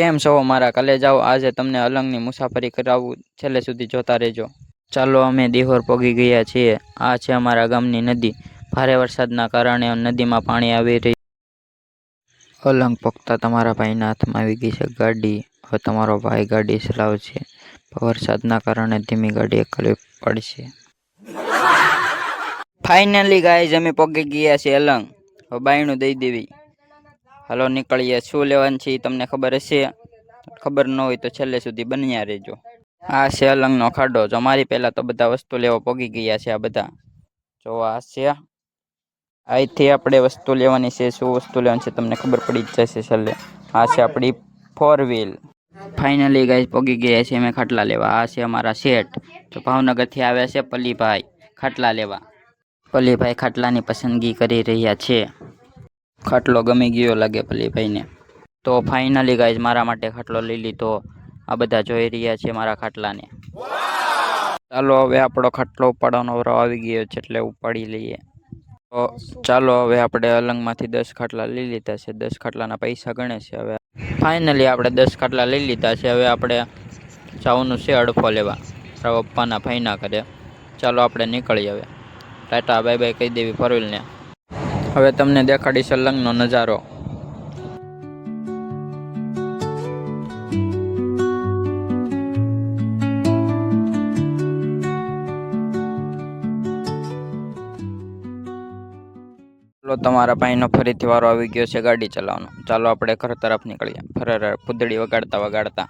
કેમ છો મારા કલેજાઓ આજે તમને અલંગની મુસાફરી કરાવું. છેલ્લે સુધી જોતા રહેજો. ચાલો, અમે દિહોર પોગી ગયા છીએ. આ છે અમારા ગામની નદી. ભારે વરસાદના કારણે નદીમાં પાણી આવી રહ્યું અલંગ પગતા તમારા ભાઈના હાથમાં આવી ગઈ છે ગાડી. હવે તમારો ભાઈ ગાડી ચલાવશે. વરસાદના કારણે ધીમી ગાડી એકલી પડશે. ફાઇનલી ગાઈઝ અમે પગી ગયા છે અલંગ. હવે બાયણું દઈ દેવી. હાલો, નીકળીએ. શું લેવાનું છે એ તમને ખબર હશે? ખબર ન હોય તો છેલ્લે સુધી બન્યા રહેજો. આ છે અલંગનો ખાડો. જો મારી પહેલાં તો બધા વસ્તુ લેવા પગી ગયા છે આ બધા. જો આ છે. અહીંથી આપણે વસ્તુ લેવાની છે. શું વસ્તુ લેવાની છે તમને ખબર પડી જ જશે છેલ્લે. આ છે આપણી ફોર વ્હીલ ફાઇનલી ગાઈઝ પગી ગયા છે. અમે ખાટલા લેવા. આ છે અમારા શેઠ તો ભાવનગરથી આવ્યા છે પલ્લીભાઈ ખાટલા લેવા. પલ્લીભાઈ ખાટલાની પસંદગી કરી રહ્યા છે. ખાટલો ગમી ગયો લાગે પલ્લીભાઈને તો ફાઇનલી ગાઈઝ મારા માટે ખાટલો લઈ લીધો. આ બધા જોઈ રહ્યા છે મારા ખાટલાને. ચાલો હવે આપણો ખાટલો ઉપાડવાનો વારો આવી ગયો છે એટલે ઉપાડી લઈએ. તો ચાલો હવે આપણે અલંગમાંથી દસ ખાટલા લઈ લીધા છે. દસ ખાટલાના પૈસા ગણે છે હવે. ફાઇનલી આપણે દસ ખાટલા લઈ લીધા છે. હવે આપણે જવાનું છે અડફો લેવા. પપ્પાના ભાઈના કરે ચાલો આપણે નીકળીએ હવે. ટાટા બાય બાય કહી દેવી ફરવીલને. હવે તમને દેખાડીશ અલંગનો નજારો. તમારા ભાઈનો ફરીથી વારો આવી ગયો છે ગાડી ચલાવવાનો. ચાલો આપણે ઘર તરફ નીકળીએ. ફરર પુદડી વગાડતા વગાડતા.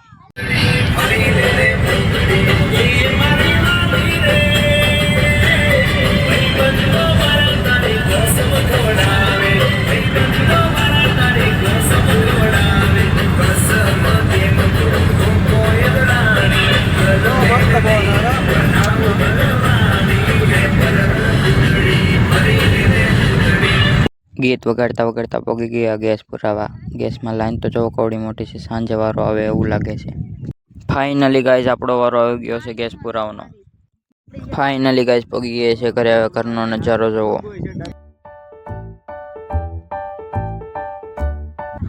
ગીત વગાડતા વગાડતા પગી ગયા ગેસ પુરાવા. ગેસમાં લાઈન તો જો કવડી મોટી છે, સાંજે વારો આવે એવું લાગે છે. ફાઇનલી ગાઈઝ આપણો વારો આવી ગયો છે ગેસ પુરાવાનો. ફાઇનલી ગાઈઝ પગી ગયા છે ઘરે હવે ઘરનો નજારો જોવો.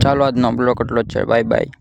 ચાલો, આજનો બ્લોક એટલો જ છે. Bye bye